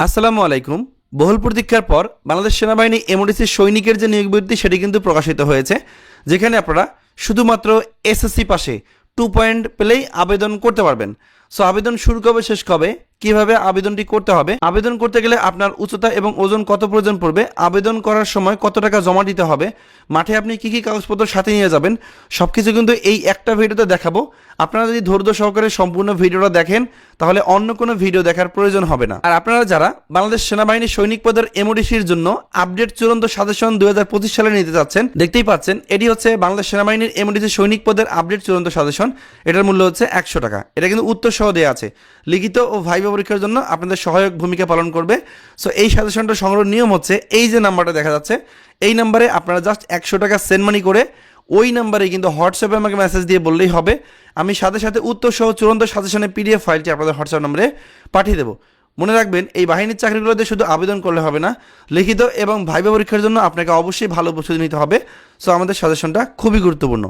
আসসালামু আলাইকুম। বহুল প্রতীক্ষার পর বাংলাদেশ সেনাবাহিনী এমডিসি সৈনিকের যে নিয়োগ বিজ্ঞপ্তি সেটি কিন্তু প্রকাশিত হয়েছে, যেখানে আপনারা শুধুমাত্র এসএসসি পাশে টু পয়েন্ট পেলেই আবেদন করতে পারবেন। সো আবেদন শুরু কবে, শেষ কবে কীভাবে আবেদনটি করতে হবে? আবেদন করতে গেলে আপনার উচ্চতা এবং ওজন কত প্রয়োজন পড়বে? আবেদন করার সময় কত টাকা জমা দিতে হবে? মাঠে আপনি কি কি কাগজপত্র সাথে নিয়ে যাবেন? সব কিছু কিন্তু এই একটা ভিডিওতে দেখাবো। আপনারা যদি ধৈর্য সহকারে সম্পূর্ণ ভিডিওটা দেখেন, তাহলে অন্য কোনো ভিডিও দেখার প্রয়োজন হবে না। আর আপনারা যারা বাংলাদেশ সেনাবাহিনী সৈনিক পদের এমওডিসির জন্য আপডেট চূড়ান্ত সাজেশন দুই হাজার পঁচিশ সালে নিতে চাচ্ছেন, দেখতেই পাচ্ছেন এটি হচ্ছে বাংলাদেশ সেনাবাহিনীর এমওডিসি সৈনিক পদের আপডেট চূড়ান্ত সাজেশন। এটার মূল্য হচ্ছে একশো টাকা। এটা কিন্তু উত্তর সহ দেওয়া আছে। লিখিত ও ভাইবা পরীক্ষার জন্য আপনাদের সহায়ক ভূমিকা পালন করবে। সো এই সাজেশনটা সংগ্রহ নিয়ম হচ্ছে, এই যে নাম্বারটা দেখা যাচ্ছে, এই নাম্বারে আপনারা জাস্ট একশো টাকা সেন্ড মানি করে ওই নাম্বারে কিন্তু হোয়াটসঅ্যাপে আমাকে মেসেজ দিয়ে বললেই হবে। আমি সাথে সাথে উত্তর সহ চূড়ান্ত সাজেশনের পিডিএফ ফাইলটি আপনাদের হোয়াটসঅ্যাপ নম্বরে পাঠিয়ে দেবো। মনে রাখবেন, এই বাহিনীর চাকরিগুলোতে শুধু আবেদন করলে হবে না, লিখিত এবং ভাইবা পরীক্ষার জন্য আপনাকে অবশ্যই ভালো প্রস্তুতি নিতে হবে। সো আমাদের সাজেশনটা খুবই গুরুত্বপূর্ণ।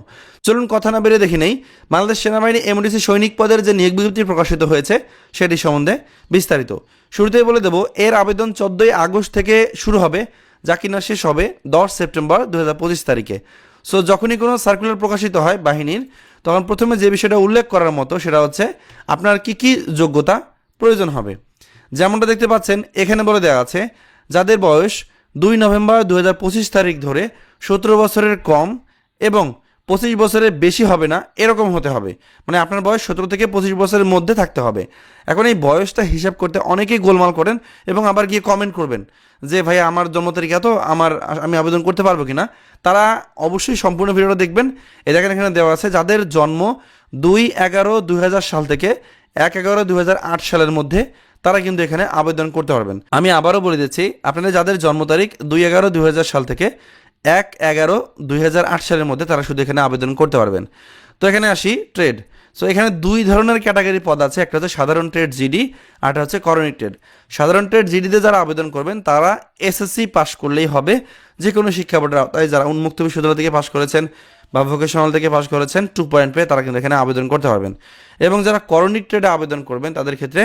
চলুন কথা না বেড়ে দেখি নেই, বাংলাদেশ সেনাবাহিনী এমডিসি সৈনিক পদের যে নিয়োগ বিজ্ঞপ্তি প্রকাশিত হয়েছে, সেটি সম্বন্ধে বিস্তারিত। শুরুতেই বলে দেবো, এর আবেদন চোদ্দোই আগস্ট থেকে শুরু হবে, যা কিনা শেষ হবে দশ সেপ্টেম্বর দু পঁচিশ তারিখে। সো যখনই কোনো সার্কুলার প্রকাশিত হয় বাহিনীর, তখন প্রথমে যে বিষয়টা উল্লেখ করার মতো, সেটা হচ্ছে আপনার কি কি যোগ্যতা প্রয়োজন হবে। যেমনটা দেখতে পাচ্ছেন, এখানে বলে দেওয়া আছে, যাদের বয়স দুই নভেম্বর দু হাজার পঁচিশ তারিখ ধরে সতেরো বছরের কম এবং পঁচিশ বছরের বেশি হবে না, এরকম হতে হবে। মানে আপনার বয়স সতেরো থেকে পঁচিশ বছরের মধ্যে থাকতে হবে। এখন এই বয়সটা হিসাব করতে অনেকেই গোলমাল করেন এবং আবার গিয়ে কমেন্ট করবেন যে ভাই আমার জন্ম তারিখ এত, আমার, আমি আবেদন করতে পারব কি না তারা অবশ্যই সম্পূর্ণ ভিডিওটা দেখবেন। এ দেখেন, এখানে দেওয়া আছে, যাদের জন্ম দুই এগারো দুই সাল থেকে এক এগারো দুই সালের মধ্যে তারা কিন্তু এখানে আবেদন করতে পারবেন। আমি আবারও বলে দিচ্ছি, আপনাদের যাদের জন্ম তারিখ দুই এগারো দুই সাল থেকে এক এগারো দুই সালের মধ্যে তারা শুধু এখানে আবেদন করতে পারবেন। তো এখানে আসি ট্রেড। সো এখানে দুই ধরনের ক্যাটাগরি পদ আছে, একটা হচ্ছে সাধারণ ট্রেড জিডি আর একটা হচ্ছে করণিক ট্রেড। সাধারণ ট্রেড জিডিতে যারা আবেদন করবেন, তারা এসএসসি পাশ করলেই হবে। যে কোনো শিক্ষা বোর্ডের আওতায় যারা উন্মুক্ত বিশ্ববিদ্যালয় থেকে পাশ করেছেন বা ভোকেশনাল থেকে পাশ করেছেন টু পয়েন্ট পেয়ে তারা কিন্তু এখানে আবেদন করতে পারবেন। এবং যারা করণিক ট্রেডে আবেদন করবেন, তাদের ক্ষেত্রে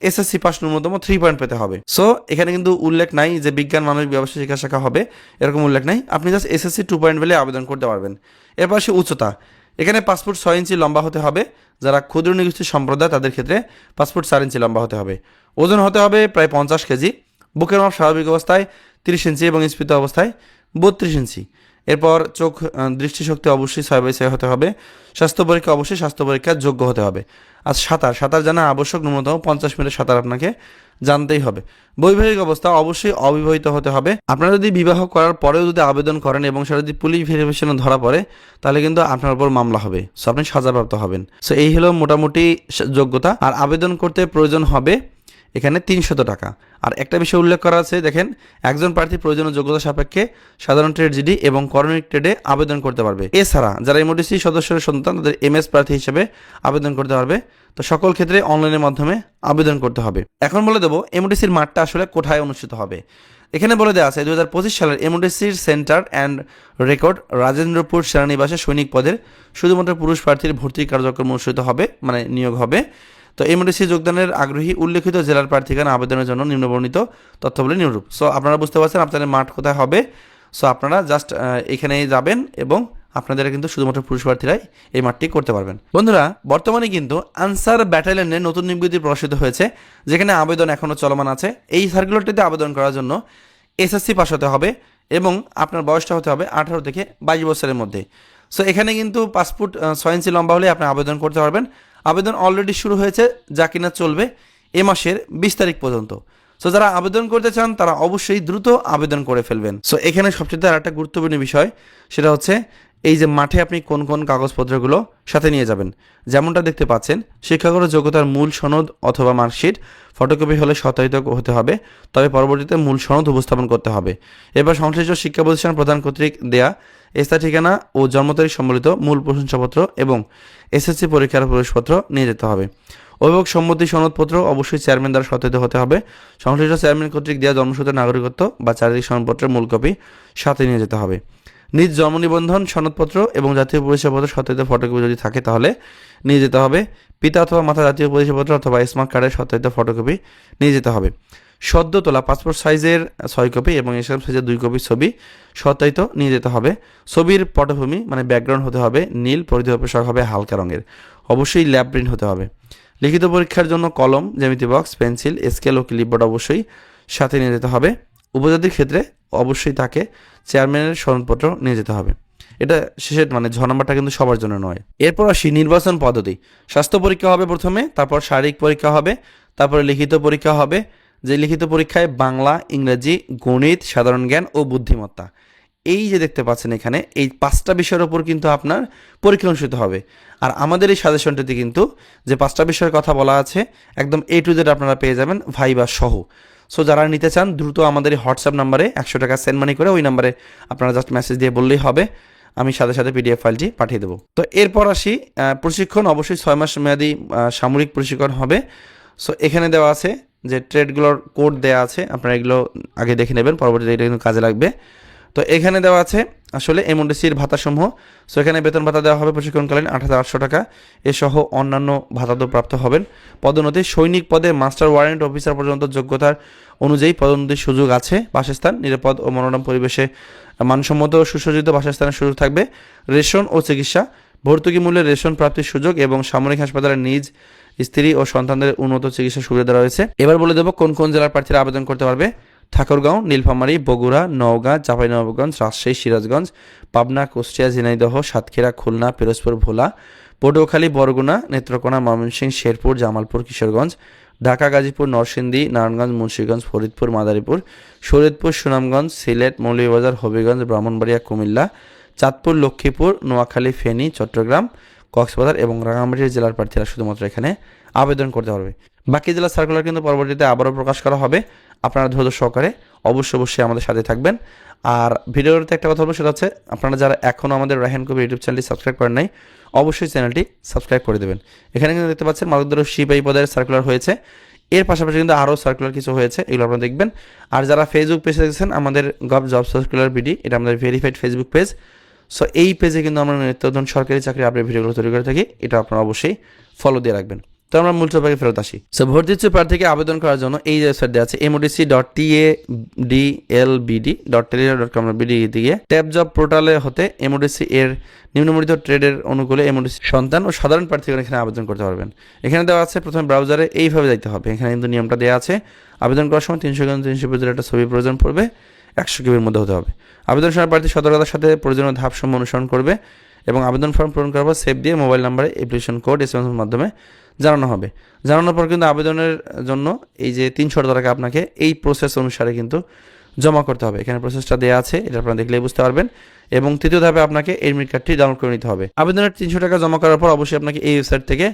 এসএসসি পাস ন্যূনতম থ্রি পয়েন্ট পেতে হবে। সো এখানে কিন্তু উল্লেখ নাই যে বিজ্ঞান, মানবিক, ব্যবসা, শিক্ষা শাখা হবে। এরকম উল্লেখ নাই। আপনি জাস্ট এসএসসি টু পয়েন্ট পেলে আবেদন করতে পারবেন। এরপর সে উচ্চতা। এখানে পাসপোর্ট ছয় ইঞ্চি লম্বা হতে হবে। যারা ক্ষুদ্র নিগোষ্ঠী সম্প্রদায়, তাদের ক্ষেত্রে পাসপোর্ট চার ইঞ্চি লম্বা হতে হবে। ওজন হতে হবে প্রায় পঞ্চাশ কেজি। বুকের মাপ স্বাভাবিক অবস্থায় তিরিশ ইঞ্চি এবং স্ফীত অবস্থায় বত্রিশ ইঞ্চি। এরপর চোখ দৃষ্টিশক্তি অবশ্যই ছয় বাই ছয় হতে হবে। স্বাস্থ্য পরীক্ষা অবশ্যই স্বাস্থ্য পরীক্ষার যোগ্য হতে হবে। আর সাঁতার সাঁতার জানা আবশ্যক ন্যূনতম পঞ্চাশ মিনিট সাঁতার আপনাকে জানতেই হবে। বৈবাহিক অবস্থা অবশ্যই অবিবাহিত হতে হবে। আপনারা যদি বিবাহ করার পরেও যদি আবেদন করেন এবং সেটা যদি পুলিশ ভেরিফিকেশনে ধরা পড়ে, তাহলে কিন্তু আপনার উপর মামলা হবে। সো আপনি সাজাপ্রাপ্ত হবেন। সো এই হলো মোটামুটি যোগ্যতা। আর আবেদন করতে প্রয়োজন হবে এখানে তিনশত টাকা। আর একটা বিষয় উল্লেখ করা আছে, দেখেন, একজন প্রার্থী প্রয়োজনীয় যোগ্যতা সাপেক্ষে সাধারণ ট্রেড জিডি এবং করণিক ট্রেডে আবেদন করতে পারবে। এছাড়া যারা এমওডিসি সদস্যের সন্তান, তাদের এমএস প্রার্থী হিসেবে আবেদন করতে পারবে। তো সকল ক্ষেত্রে অনলাইনের মাধ্যমে আবেদন করতে হবে। এখন বলে দেবো, এমওডিসির মাঠটা আসলে কোথায় অনুষ্ঠিত হবে? এখানে বলে দেওয়া আছে দু হাজার পঁচিশ সালের এমওডিসির সেন্টার অ্যান্ড রেকর্ড রাজেন্দ্রপুর সেনানিবাসে সৈনিক পদের শুধুমাত্র পুরুষ প্রার্থীর ভর্তি কার্যক্রম অনুষ্ঠিত হবে মানে নিয়োগ হবে। তো এমডিসি যোগদানের আগ্রহী উল্লেখিত জেলার প্রার্থীগণ আবেদনের জন্য নিম্নবর্ণিত তথ্যগুলি নিম্নরূপ। সো আপনারা বুঝতে পারছেন আপনাদের মাঠ কোথায় হবে। সো আপনারা জাস্ট এখানেই যাবেন এবং আপনাদের কিন্তু শুধুমাত্র পুরুষ প্রার্থীরাই এই মাঠটি করতে পারবেন। বন্ধুরা, বর্তমানে কিন্তু আনসার ব্যাটালিয়নের নতুন নিয়োগটি প্রকাশিত হয়েছে, যেখানে আবেদন এখনও চলমান আছে। এই সার্কুলারটিতে আবেদন করার জন্য এসএসসি পাস হতে হবে এবং আপনার বয়সটা হতে হবে আঠারো থেকে বাইশ বছরের মধ্যে। সো এখানে কিন্তু পাসপোর্ট ছয় ইঞ্চি লম্বা হলে আপনি আবেদন করতে পারবেন। আবেদন অলরেডি শুরু হয়েছে, যা কিনা চলবে এ মাসের বিশ তারিখ পর্যন্ত। সো যারা আবেদন করতে চান, তারা অবশ্যই দ্রুত আবেদন করে ফেলবেন। সো এখানে সবচেয়ে আর একটা গুরুত্বপূর্ণ বিষয়, সেটা হচ্ছে এই যে মাঠে আপনি কোন কোন কাগজপত্রগুলো সাথে নিয়ে যাবেন। যেমনটা দেখতে পাচ্ছেন, শিক্ষাগত যোগ্যতার মূল সনদ অথবা মার্কশিট ফটোকপি হলে সত্যায়িত হতে হবে, তবে পরবর্তীতে মূল সনদ উপস্থাপন করতে হবে। এবার সংশ্লিষ্ট শিক্ষা প্রতিষ্ঠান প্রধান কর্তৃক দেয়া স্থায়ী ঠিকানা ও জন্ম তারিখ সম্বলিত মূল প্রশংসাপত্র এবং এসএসসি পরীক্ষার প্রবেশপত্র নিয়ে যেতে হবে। অভিভাবক সম্মতি সনদপত্র অবশ্যই চেয়ারম্যান দ্বারা সত্যায়িত হতে হবে। সংশ্লিষ্ট চেয়ারম্যান কর্তৃক দেওয়া জন্মসূত্রের নাগরিকত্ব বা চারিত্রিক সনদপত্রের মূল কপি সাথে নিয়ে যেতে হবে। নিজ জন্ম নিবন্ধন সনদপত্র এবং জাতীয় পরিচয়পত্র সত্যায়িত ফটোকপি যদি থাকে, তাহলে নিয়ে যেতে হবে। পিতা অথবা মাতা জাতীয় পরিচয়পত্র অথবা স্মার্ট কার্ডের সত্যায়িত ফটোকপি নিয়ে যেতে হবে। সদ্য তোলা পাসপোর্ট সাইজের ছয় কপি এবং এসব সাইজের দুই কপি ছবি সত্যায়িত নিয়ে যেতে হবে। ছবির পটভূমি মানে ব্যাকগ্রাউন্ড হতে হবে নীল, পরিধি পোশাক হবে হালকা রঙের। অবশ্যই ল্যাব প্রিন্ট হতে হবে। লিখিত পরীক্ষার জন্য কলম, জ্যামিতি বক্স পেন্সিল স্কেল ও ক্লিপবোর্ড অবশ্যই সাথে নিয়ে যেতে হবে। উপজাতির ক্ষেত্রে অবশ্যই তাকে চেয়ারম্যানের স্মরণপত্র নিয়ে যেতে হবে। এটা শেষের মানে ছ নম্বরটা কিন্তু সবার জন্য নয়। এরপর আসি নির্বাচন পদ্ধতি। স্বাস্থ্য পরীক্ষা হবে প্রথমে, তারপর শারীরিক পরীক্ষা হবে, তারপরে লিখিত পরীক্ষা হবে, যে লিখিত পরীক্ষায় বাংলা, ইংরেজি, গণিত, সাধারণ জ্ঞান ও বুদ্ধিমত্তা। এই যে দেখতে পাচ্ছেন এখানে, এই পাঁচটা বিষয়ের ওপর কিন্তু আপনার পরীক্ষা অনুষ্ঠিত হবে। আর আমাদের এই সাজেশনটিতে কিন্তু যে পাঁচটা বিষয়ের কথা বলা আছে, একদম এ টু জেড আপনারা পেয়ে যাবেন, ভাইবা সহ। সো যারা নিতে চান, দ্রুত আমাদের হোয়াটসঅ্যাপ নাম্বারে একশো টাকা সেন্ড মানি করে ওই নাম্বারে আপনারা জাস্ট মেসেজ দিয়ে বললেই হবে। আমি সাথে সাথে পিডিএফ ফাইলটি পাঠিয়ে দেবো। তো এরপর আসি প্রশিক্ষণ অবশ্যই ছয় মাস মেয়াদি সামরিক প্রশিক্ষণ হবে। সো এখানে দেওয়া আছে যে ট্রেডগুলোর কোড দেওয়া আছে, আপনারা এগুলো আগে দেখে নেবেন, পরবর্তীতে এটা কিন্তু কাজে লাগবে। তো এখানে দেওয়া আছে আসলে এমওডিসির ভাতাসমূহ। সো এখানে বেতন ভাতা দেওয়া হবে প্রশিক্ষণকালীন আট হাজার আটশো টাকা। এসহ অন্যান্য ভাতা তো প্রাপ্ত হবেন। পদোন্নতি, সৈনিক পদে মাস্টার ওয়ারেন্ট অফিসার পর্যন্ত যোগ্যতার অনুযায়ী পদোন্নতির সুযোগ আছে বাসস্থান। নিরাপদ ও মনোরম পরিবেশে মানসম্মত ও সুসজ্জিত বাসস্থানের সুযোগ থাকবে। রেশন ও চিকিৎসা, ভর্তুকি মূল্যে রেশন প্রাপ্তির সুযোগ এবং সামরিক হাসপাতালের নিজ স্ত্রী ও সন্তানদের উন্নত চিকিৎসা সুবিধা রয়েছে এবার বলে দেবো কোন কোন জেলার প্রার্থীরা আবেদন করতে পারবে। ঠাকুরগাঁও, নীলফামারী, বগুড়া, নওগাঁ চাঁপাইনবাবগঞ্জ রাজশাহী, সিরাজগঞ্জ, পাবনা, কুষ্টিয়া, ঝিনাইদহ, সাতক্ষীরা, খুলনা, পিরোজপুর, ভোলা, পটুয়াখালী, বরগুনা, নেত্রকোনা, ময়মনসিংহ, শেরপুর, জামালপুর, কিশোরগঞ্জ, ঢাকা, গাজীপুর, নরসিংদী, নারায়ণগঞ্জ, মুন্সিগঞ্জ, ফরিদপুর, মাদারীপুর, শরীয়তপুর, সুনামগঞ্জ, সিলেট, মৌলভীবাজার, হবিগঞ্জ, ব্রাহ্মণবাড়িয়া, কুমিল্লা, চাঁদপুর, লক্ষ্মীপুর, নোয়াখালী, ফেনী, চট্টগ্রাম, কক্সবাজার এবং রাঙামাটি জেলার প্রার্থীরা শুধুমাত্র এখানে আবেদন করতে পারবে। বাকি জেলার সার্কুলার কিন্তু পরবর্তীতে আবারও প্রকাশ করা হবে। আপনারা ধৈর্য সহকারে অবশ্যই অবশ্যই আমাদের সাথে থাকবেন। আর ভিডিওতে একটা কথা বলব, সেটা হচ্ছে আপনারা যারা এখনও আমাদের রাহেন কবি ইউটিউব চ্যানেলটি সাবস্ক্রাইব করেন নাই, অবশ্যই চ্যানেলটি সাবস্ক্রাইব করে দেবেন। এখানে কিন্তু দেখতে পাচ্ছেন মাদকদ্রব্য শিপাই পদের সার্কুলার হয়েছে। এর পাশাপাশি কিন্তু আরও সার্কুলার কিছু হয়েছে, এগুলো আপনারা দেখবেন। আর যারা ফেসবুক পেজে দেখছেন, আমাদের গভ জব সার্কুলার বিডি এটা আমাদের ভেরিফাইড ফেসবুক পেজ সো এই পেজে কিন্তু আমরা নিত্যতন সরকারি চাকরি আপডেট ভিডিওগুলো তৈরি করে থাকি, এটা আপনারা অবশ্যই ফলো দিয়ে রাখবেন। তো আমরা মূল টপিকে ফেরত আসি। সো ভর্তি ইচ্ছুক প্রার্থীকে আবেদন করার জন্য এই ওয়েবসাইট দেওয়া আছে MODC dot T A D L BD dot telegram dot com BD দিয়ে। ট্যাব জব পোর্টালে হতে এমওডিসি এর নিম্নমূলিত ট্রেডের অনুকূলে এমওডিসি সন্তান ও সাধারণ প্রার্থীগণ এখানে আবেদন করতে পারবেন। এখানে দেওয়া আছে, প্রথমে ব্রাউজারে এইভাবে যাইতে হবে। এখানে কিন্তু নিয়মটা দেওয়া আছে, আবেদন করার সময় তিনশো গ্রাম, তিনশো পেজের একটা ছবি প্রয়োজন পড়বে, একশো কেবির মধ্যে হতে হবে। আবেদন সময় প্রার্থী সতর্কতার সাথে প্রয়োজনীয় ধাপসমূহ অনুসরণ করবে এবং আবেদন ফর্ম পূরণ করার পর সেভ দিয়ে মোবাইল নাম্বারে অ্যাপ্লিকেশন কোড এস মাধ্যমে জানানো হবে। জানানোর পর কিন্তু আবেদনের জন্য এই যে তিনশো টাকা আপনাকে এই প্রসেস অনুসারে কিন্তু জমা করতে হবে। এখানে প্রসেসটা দেওয়া আছে, এটা আপনারা দেখলেই বুঝতে পারবেন। এবং তৃতীয় ধাপে আপনাকে এডমিট কার্ডটি ডাউনলোড করে নিতে হবে। আবেদনের তিনশো টাকা জমা করার পর অবশ্যই আপনাকে এই ওয়েবসাইট থেকে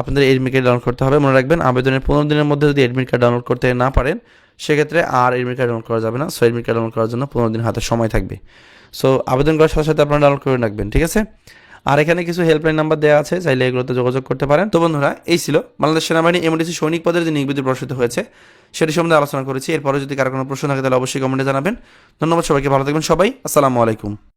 আপনাদের এডমিট কার্ড ডাউনলোড করতে হবে। মনে রাখবেন, আবেদনের পনেরো দিনের মধ্যে যদি এডমিট কার্ড ডাউনলোড করতে না পারেন, সেক্ষেত্রে আর এডমিট কার্ড ডাউনলোড করা যাবে না। সো এডমিট কার্ড ডাউনলোড করার জন্য পনেরো দিন হাতে সময় থাকবে। সো আবেদন করার সাথে সাথে আপনারা ডাউনলোড করে রাখবেন, ঠিক আছে? আর এখানে কিছু হেল্পলাইন নাম্বার দেওয়া আছে, চাইলে এগুলোতে যোগাযোগ করতে পারেন। তো বন্ধুরা, এই ছিল বাংলাদেশ সেনাবাহিনী এমডিসি সৈনিক পদের যে নিয়োগ প্রসূত হয়েছে, সেটি সম্বন্ধে আলোচনা করেছি। এরপরে যদি কারও কোনো প্রশ্ন থাকে, তাহলে অবশ্যই কমেন্টে জানাবেন। ধন্যবাদ সবাইকে, ভালো থাকবেন সবাই। আসসালামু আলাইকুম।